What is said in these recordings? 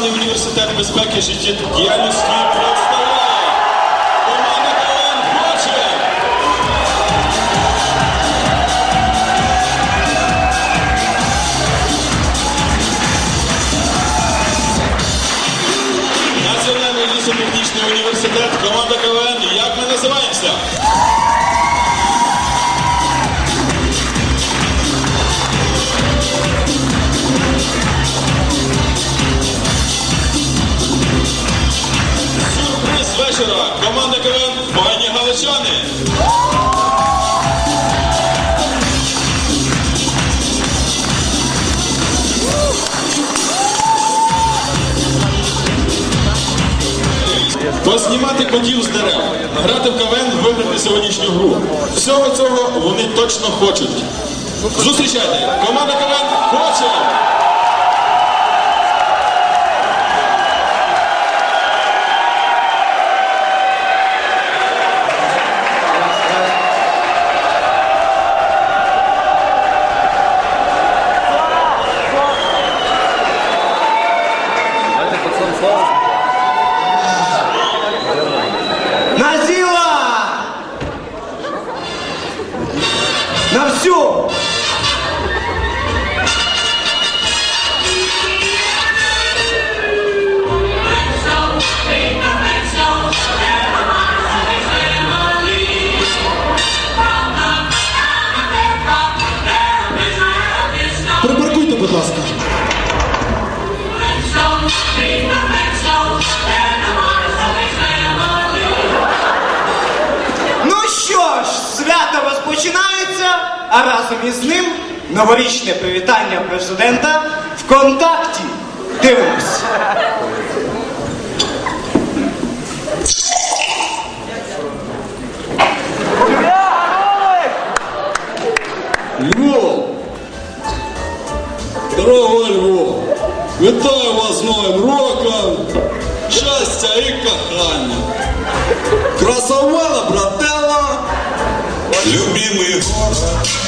Державний університет безпеки життєдіяльності представляє команда КВН «Хоче». Національний лісотехнічний університет, команда вечора. Команда КВН Файні Галичани. Познімати котів з дерев, грати в КВН, виграти сьогоднішню гру. Всього цього вони точно хочуть. Зустрічайте! Команда КВН хоче! А разом із ним новорічне привітання президента в контакті. Дивимось. Львов! Дорогой Львов! Вітаю вас з Новим роком! Щастя і кохання! Красавела, брателла! Любимый город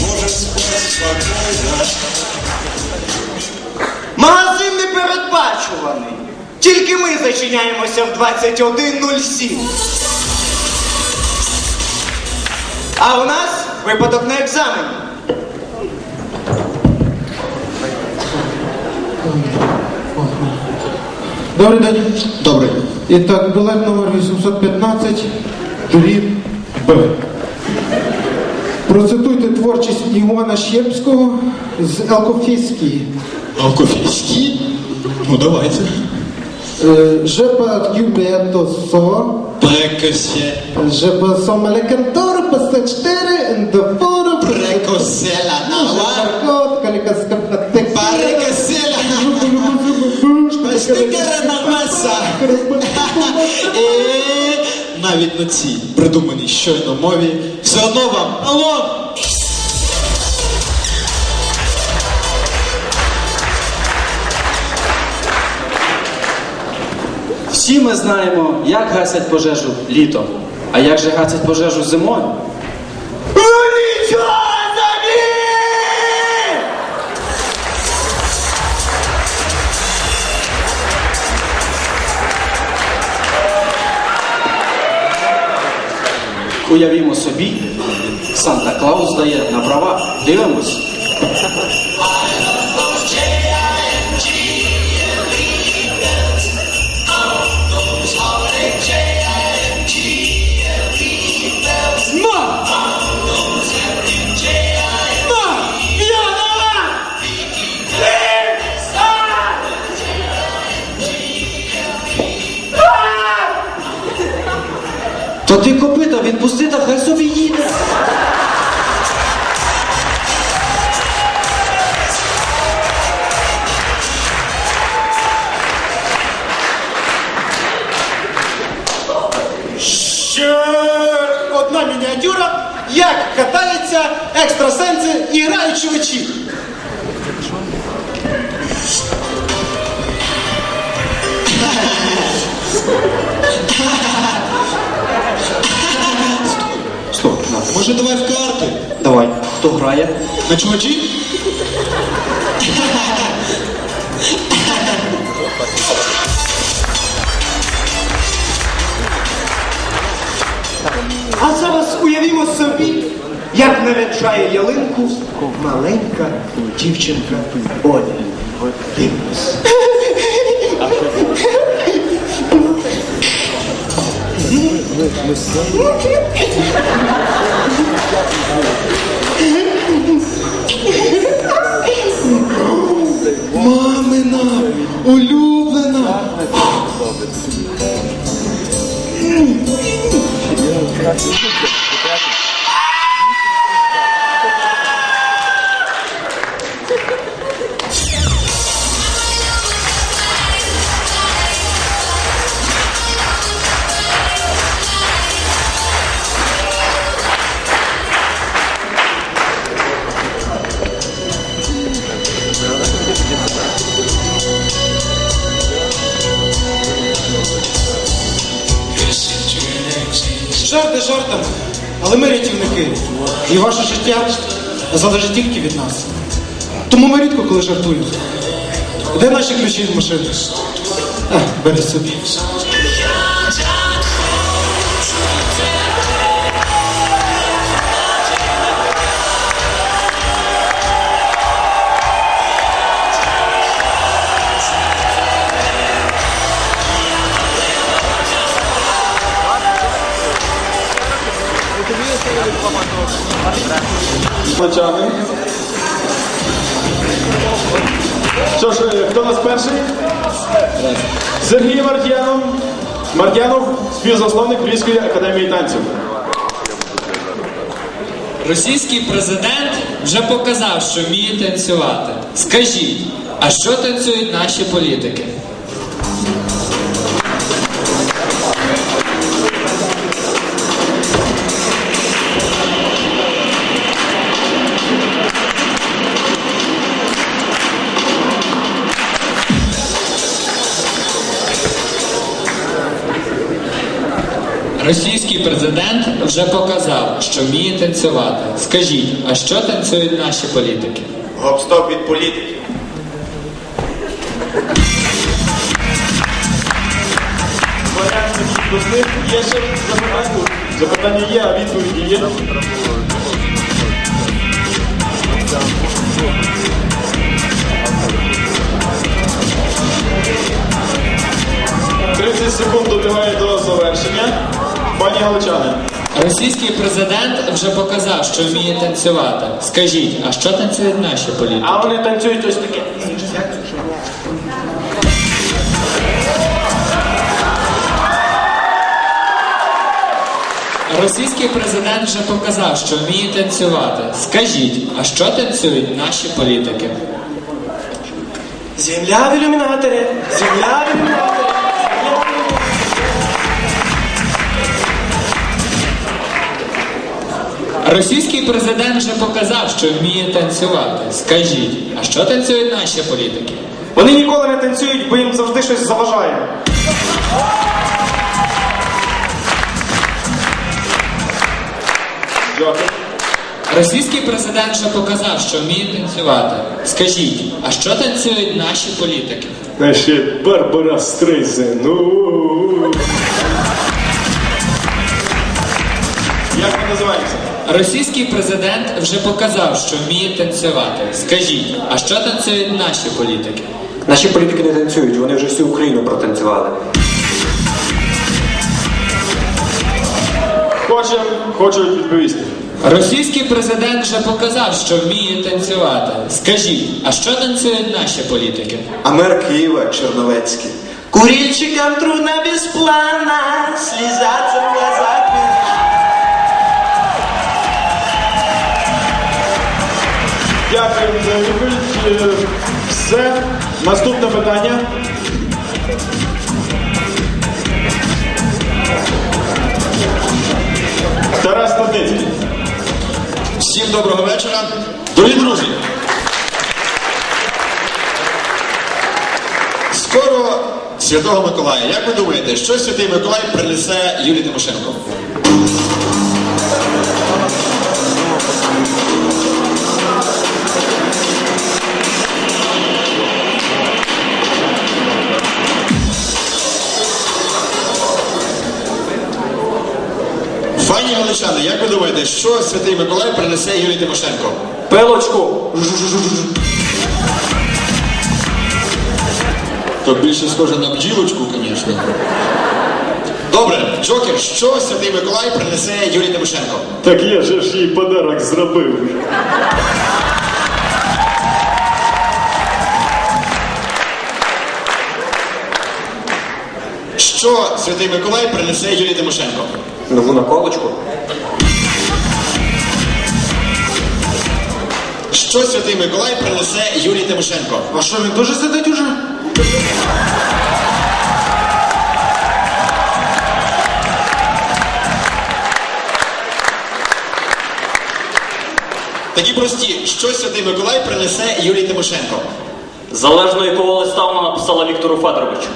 может спать спокойно. Магазин не передбачуваний. Тільки ми зачиняємося в 21.07. А у нас випадок на екзамені. Добрий день. Добрий. І так, білет номер 815, дріб Б. Процитуйте творчість Івана Щепського з Алкофіськії. Алкофійські? Ну давайте. Е, Je pas cubierto so, Прекосе. je pas som le cantor, pas 4, in the foro, Прекосела Маркот, калікаскапна текстила. Парекоселя. Штикера на маса. І навіть на цій придуманій щойно мові все одно вам алло. Всі ми знаємо, як гасять пожежу літом. А як же гасять пожежу зимою? Уявімо собі, Санта Клаус дає на права. Дивимось. То ти копита, відпусти та хай собі їде. Ще одна мініатюра, як катаються екстрасенси і граючи вечір. Може давай в карти? Давай, хто грає? На чувачі? А зараз уявімо собі, як наряджає ялинку маленька дівчинка Оля. Дивимось. Мамина, улюблена. Жарти але ми рятівники. І ваше життя залежить тільки від нас. Тому ми рідко коли жартуємо. Де наші ключі від машини? Бери собі. Плечами. Що ж, е, хто у нас перший? Сергій Мартьянов. Мартьянов, співзасновник Львівської академії танців. Російський президент вже показав, що вміє танцювати. Скажіть, а що танцюють наші політики? Російський президент вже показав, що вміє танцювати. Скажіть, а що танцюють наші політики? Гоп-стоп від них є ще запитання. Запитання є, а відповіді є. Тридцять секунд добігає до завершення. Пані Галичани. Російський президент вже показав, що вміє танцювати. Скажіть, а що танцюють наші політики? А вони танцюють ось таке. Російський президент вже показав, що вміє танцювати. Скажіть, а що танцюють наші політики? Земля в ілюмінаторі, земля в ілюмінаторі. Російський президент вже показав, що вміє танцювати. Скажіть, а що танцюють наші політики? Вони ніколи не танцюють, бо їм завжди щось заважає. Дякую. Російський президент вже показав, що вміє танцювати. Скажіть, а що танцюють наші політики? Наші Барбара Стрейзен. Ну. Як ми називаємося? Російський президент вже показав, що вміє танцювати. Скажіть, а що танцюють наші політики? Наші політики не танцюють, вони вже всю Україну протанцювали. Хочем, хочуть відповісти. Російський президент вже показав, що вміє танцювати. Скажіть, а що танцюють наші політики? А мер Києва Черновецький. Курильщикам трудно без плана, слезаться Дякую за відповідь. Все. Наступне питання. Тарас Стадницький. Всім доброго вечора. Дорогі друзі. Скоро Святого Миколая. Як ви думаєте, що Святий Миколай принесе Юлії Тимошенко? Галичани, як ви думаєте, що Святий Миколай принесе Юлії Тимошенко? Пилочку. То більше схоже на бджілочку, звісно. Добре, Джокер, що Святий Миколай принесе Юлії Тимошенко? Так я же ж їй подарок зробив. Що Святий Миколай принесе Юлії Тимошенко? Нову наколочку. Що Святий Миколай принесе Юлії Тимошенко? А що, він дуже сидить уже? Такі прості, що Святий Миколай принесе Юлії Тимошенко? Залежно якого листа вона написала Віктору Федоровичу.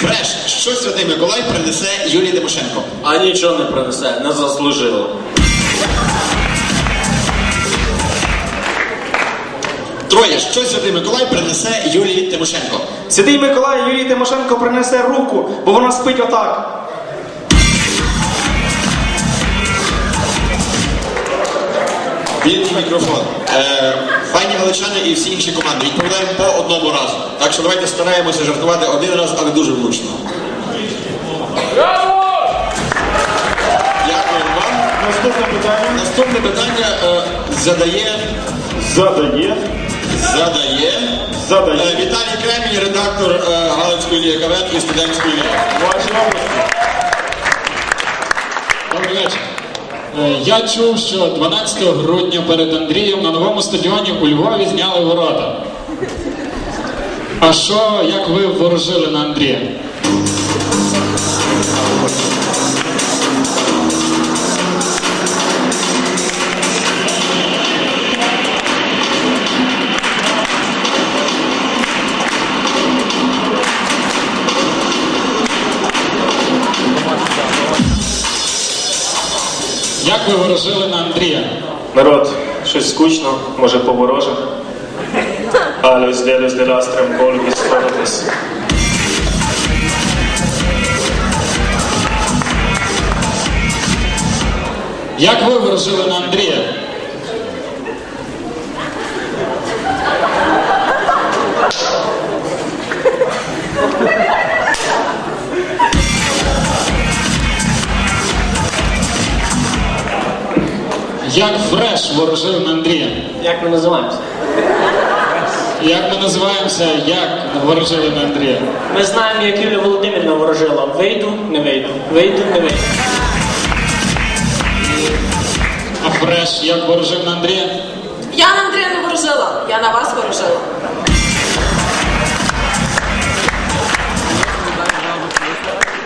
Фреш, що Святий Миколай принесе Юлії Тимошенко? А нічого не принесе, не заслужила. Троє, що Святий Миколай принесе Юлії Тимошенко? Святий Миколай Юрій Тимошенко принесе руку, бо вона спить отак. Вільний мікрофон. Е, файні галичани і всі інші команди. Відповідаємо по одному разу. Так що давайте стараємося жартувати один раз, але дуже влучно. Дякую вам. Наступне питання Наступне питання е, задає, задає. Задає Задає. е, Віталій Кремінь, редактор е, Галицької ліги і студентської. Добрий вечір. Е, Я чув, що 12 грудня перед Андрієм на новому стадіоні у Львові зняли ворота. А що, як ви ворожили на Андрія? Як ви ворожили на Андрія? Народ, щось скучно, може поворожим. Алюс, делюс, деластрем, колюбіс, форотис. Як ви ворожили на Андрія? Як фреш ворожив на Андрія? Як ми називаємося? Як ми називаємося, як ворожили на Андрія? Ми знаємо, як Юлія Володимирівна ворожила. Вийду, не вийду. Вийду, не вийду. А фреш як ворожив на Андрія? Я на Андрія не ворожила, я на вас ворожила.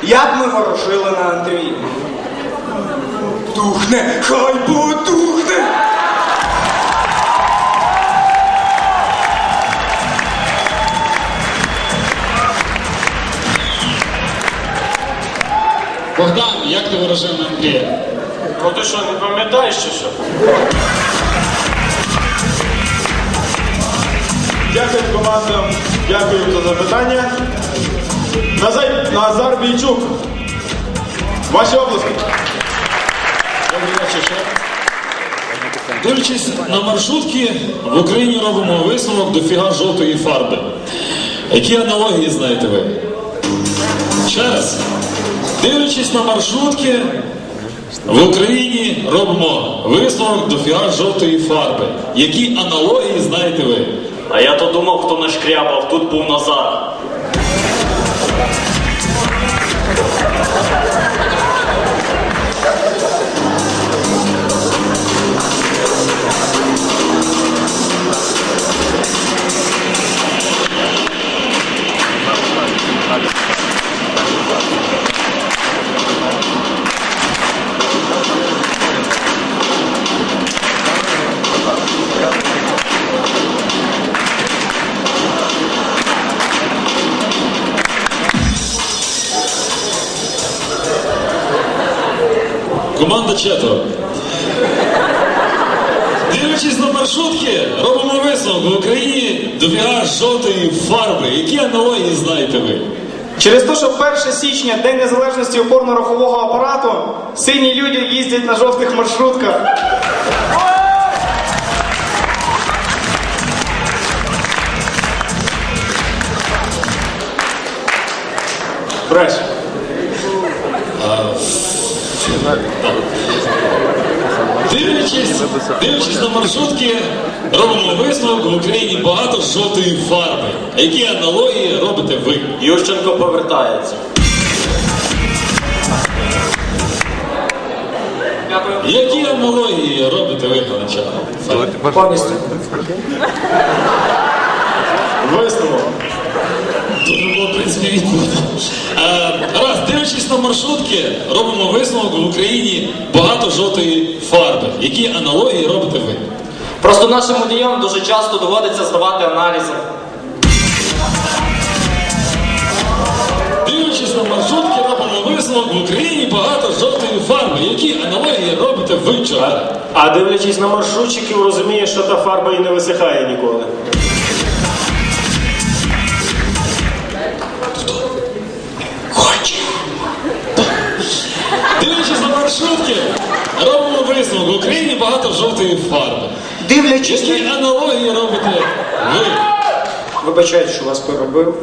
Як ми ворожили на Андрія? Тухне, хай потухне! Богдан, як ти на Андрія? Ну ти що, не пам'ятаєш чи що? Дякую командам, дякую за запитання. Назар, Назар Бійчук. Ваші обласки. Дивлячись на маршрутки, в Україні робимо висновок до фіга жовтої фарби. Які аналогії знаєте ви? Ще раз. Дивлячись на маршрутки, в Україні робимо висновок до фіга жовтої фарби. Які аналогії знаєте ви? А я то думав, хто нашкрябав, тут був Назар. Команда Чето. Дивлячись на маршрутки, робимо висновок в Україні до фіга жовтої фарби. Які аналогії знаєте ви? Через те, що 1 січня День незалежності опорно-рухового апарату, сині люди їздять на жовтих маршрутках. Бреш. Дивлячись, дивлячись на маршрутки, робимо висновок в Україні багато жовтої фарби. Які аналогії робите ви? Ющенко повертається. Які аналогії робите ви, Галичана? Повністю. Висновок. Було, принципі. Е, Раз, дивлячись на маршрутки, робимо висновок в Україні багато жовтої фарби. Які аналогії робите ви? Просто нашим водіям дуже часто доводиться здавати аналізи. Дивлячись на маршрутки, робимо висновок в Україні багато жовтої фарби. Які аналогії робите ви, чорта? А дивлячись на маршрутчиків, розумієш, що та фарба і не висихає ніколи. На робимо висновок в Україні багато жовтої фарби. Дивлячись Які аналогії робите ви? Вибачайте, що вас перебив.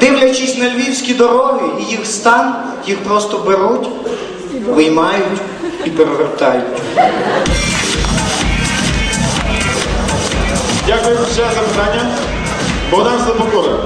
Дивлячись на львівські дороги і їх стан, їх просто беруть, виймають і перевертають. Дякую ще за питання. Богдан Слепокора.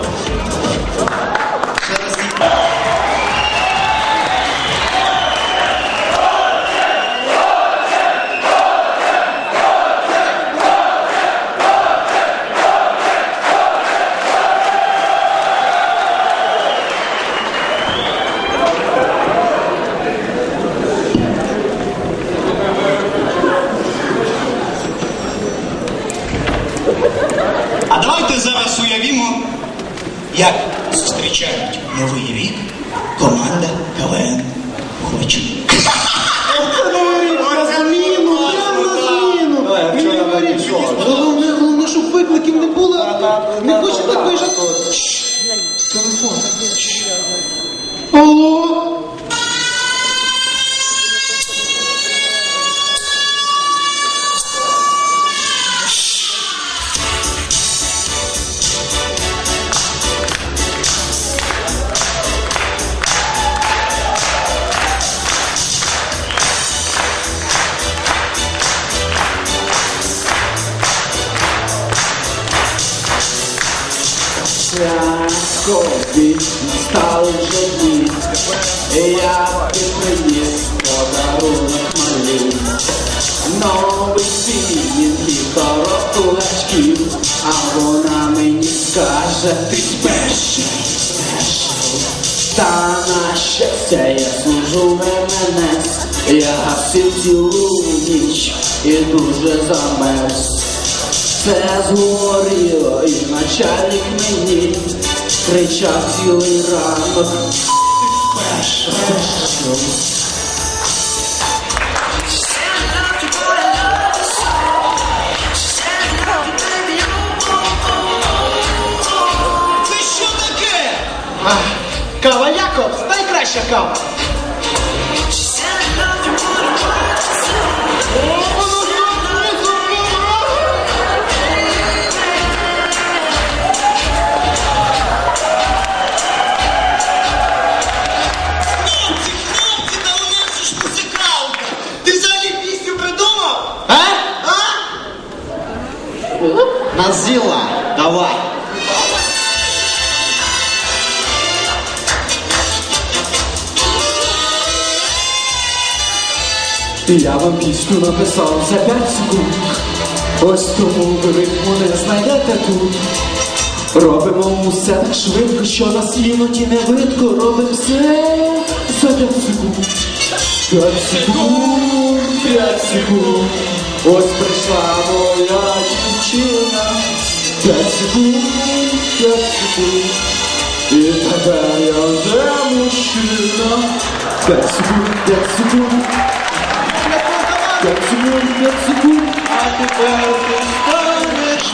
А давайте зараз уявімо, як зустрічають Новий рік команда КВН Хочу. Головне, головне, щоб викликів не було. Не хоче такої ж. Телефон. Алло? Святкові настали вже дні, і я ти приніс подарунок малюк. Новий пару кулачків, а вона мені скаже, ти спешний. Та на щастя я служу МНС, я гасив цілу ніч і дуже замерз. Все згоріло, і начальник мені кричав цілий ранок. Що таке? Кава Якобс, найкраща кава. Я вам пісню написав за 5 секунд. Ось тому ви ритму не знайдете тут. Робимо усе так швидко, що нас іноді не видко. Робимо все за 5 секунд. 5 секунд, 5 секунд. Ось прийшла моя дівчина. 5 секунд, 5 секунд. І тепер я вже мужчина. П'ять секунд, п'ять секунд. П'ять секунд, п'ять секунд. А тепер ти станеш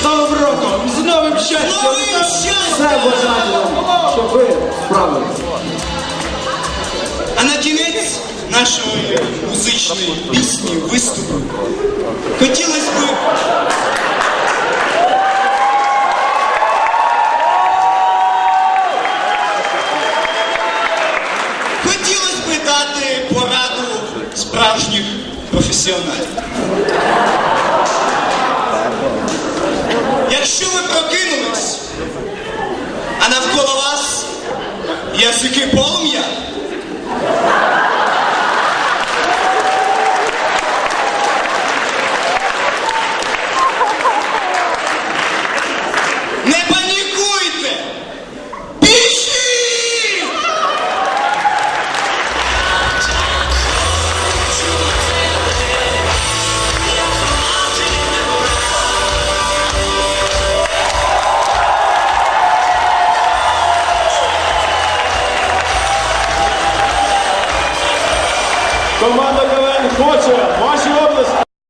З Новим роком! З новим щастям! Новим щастям! все бажаю щоб ви справилися. А на кінець нашої музичної пісні, виступу, хотілося б Хотілося б дати пораду справжніх професіоналів. Якщо ви прокинулись, а навколо вас язики полум'я,